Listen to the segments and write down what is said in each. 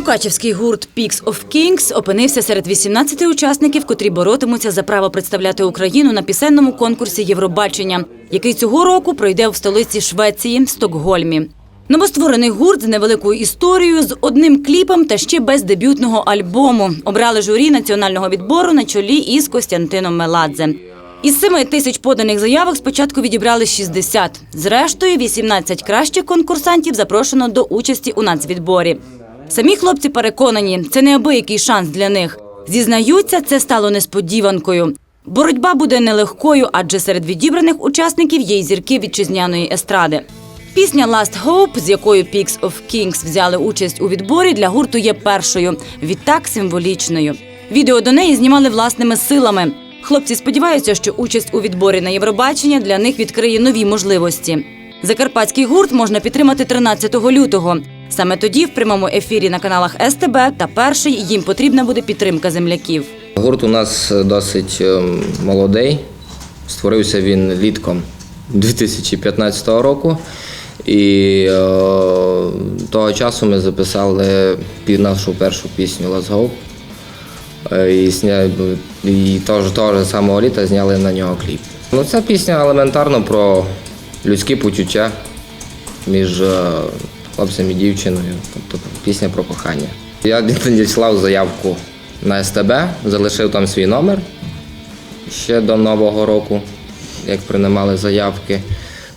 Мукачевський гурт Peaks of Kings опинився серед 18 учасників, котрі боротимуться за право представляти Україну на пісенному конкурсі Євробачення, який цього року пройде в столиці Швеції Стокгольмі. Новостворений гурт з невеликою історією, з одним кліпом та ще без дебютного альбому обрали журі національного відбору на чолі із Костянтином Меладзе. Із 7 тисяч поданих заявок спочатку відібрали 60. Зрештою, 18 кращих конкурсантів запрошено до участі у нацвідборі. Самі хлопці переконані, це неабиякий шанс для них. Зізнаються, це стало несподіванкою. Боротьба буде нелегкою, адже серед відібраних учасників є й зірки вітчизняної естради. Пісня «Last Hope», з якою Peaks of Kings взяли участь у відборі, для гурту є першою, відтак символічною. Відео до неї знімали власними силами. Хлопці сподіваються, що участь у відборі на Євробачення для них відкриє нові можливості. Закарпатський гурт можна підтримати 13 лютого. Саме тоді, в прямому ефірі на каналах СТБ та перший їм потрібна буде підтримка земляків. Гурт у нас досить ем, молодий. Створився він літком 2015 року. І е, того часу ми записали під нашу першу пісню «Let's Go». Е, І, сня... і того, ж- того ж самого літа зняли на нього кліп. Ну, ця пісня елементарно про людські почуття між і дівчиною. Тобто пісня про кохання. Я надіслав заявку на СТБ, залишив там свій номер ще до Нового року, як приймали заявки.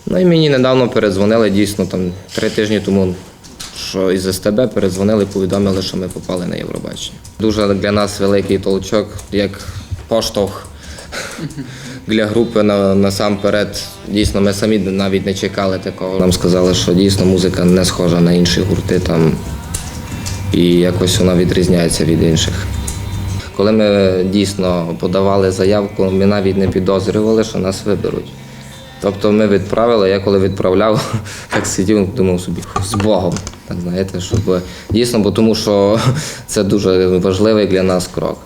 Ну і мені недавно передзвонили дійсно там три тижні тому, що із СТБ передзвонили, повідомили, що ми попали на Євробачення. Дуже для нас великий толчок, як поштовх для групи на, насамперед. Дійсно, ми самі навіть не чекали такого. Нам сказали, що дійсно музика не схожа на інші гурти там, і якось вона відрізняється від інших. Коли ми дійсно подавали заявку, ми навіть не підозрювали, що нас виберуть. Тобто ми відправили, я коли відправляв, так сидів, думав собі з Богом. Так знаєте, щоб дійсно, бо тому що це дуже важливий для нас крок.